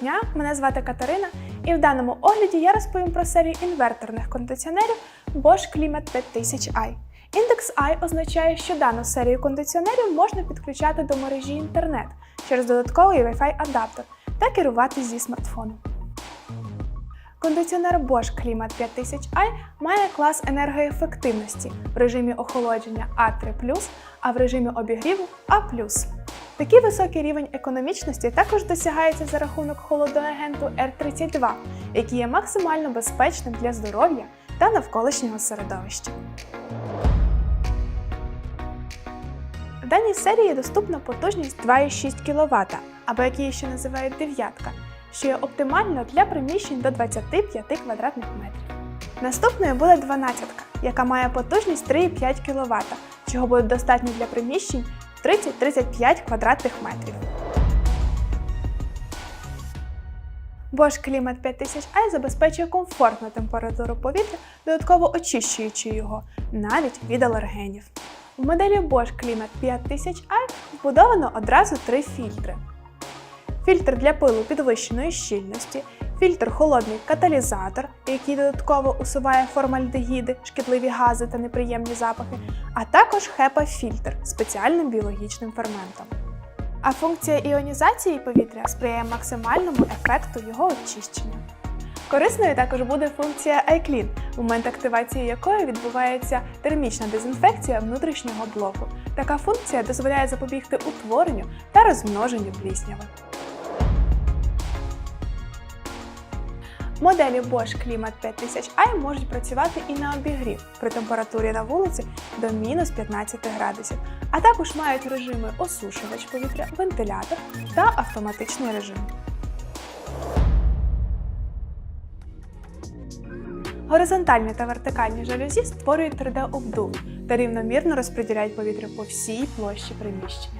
дня! Мене звати Катерина, і в даному огляді я розповім про серію інверторних кондиціонерів Bosch Climat 5000i. Індекс I означає, що дану серію кондиціонерів можна підключати до мережі інтернет через додатковий Wi-Fi адаптер та керувати зі смартфону. Кондиціонер Bosch Climat 5000i має клас енергоефективності в режимі охолодження А3+, а в режимі обігріву А+. Такий високий рівень економічності також досягається за рахунок холодоагенту R32, який є максимально безпечним для здоров'я та навколишнього середовища. В даній серії доступна потужність 2,6 кВт, або як її ще називають дев'ятка, що є оптимально для приміщень до 25 квадратних метрів. Наступною буде 12, яка має потужність 3,5 кВт, чого буде достатньо для приміщень 30-35 квадратних метрів. Bosch Climat 5000i забезпечує комфортну температуру повітря, додатково очищуючи його навіть від алергенів. В моделі Bosch Climat 5000i вбудовано одразу три фільтри: фільтр для пилу підвищеної щільності, фільтр холодний каталізатор, який додатково усуває формальдегіди, шкідливі гази та неприємні запахи, а також HEPA-фільтр спеціальним біологічним ферментом. А функція іонізації повітря сприяє максимальному ефекту його очищення. Корисною також буде функція iClean, момент активації якої відбувається термічна дезінфекція внутрішнього блоку. Така функція дозволяє запобігти утворенню та розмноженню плісняви. Моделі Bosch Climat 5000i можуть працювати і на обігрів при температурі на вулиці до мінус 15 градусів, а також мають режими осушувач повітря, вентилятор та автоматичний режим. Горизонтальні та вертикальні жалюзі створюють 3D-обдув та рівномірно розподіляють повітря по всій площі приміщення.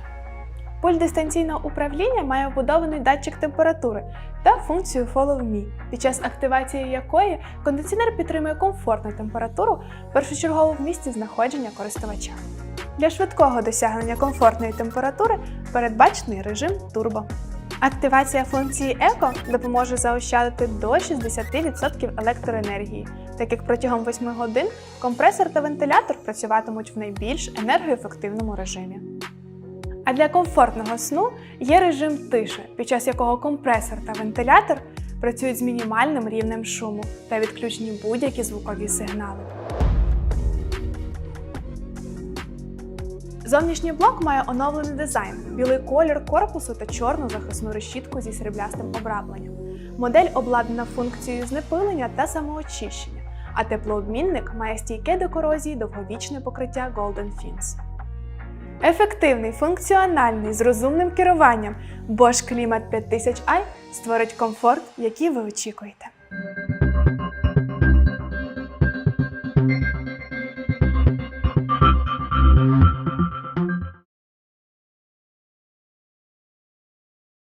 Пульт дистанційного управління має вбудований датчик температури та функцію Follow Me, під час активації якої кондиціонер підтримує комфортну температуру першочергово в місці знаходження користувача. Для швидкого досягнення комфортної температури передбачений режим турбо. Активація функції Еко допоможе заощадити до 60% електроенергії, так як протягом 8 годин компресор та вентилятор працюватимуть в найбільш енергоефективному режимі. А для комфортного сну є режим тиші, під час якого компресор та вентилятор працюють з мінімальним рівнем шуму та відключені будь-які звукові сигнали. Зовнішній блок має оновлений дизайн, білий колір корпусу та чорну захисну решітку зі сріблястим обрамленням. Модель обладнана функцією знепилення та самоочищення, а теплообмінник має стійке до корозії довговічне покриття Golden Fins. Ефективний, функціональний, з розумним керуванням Bosch Climat 5000i створить комфорт, який ви очікуєте.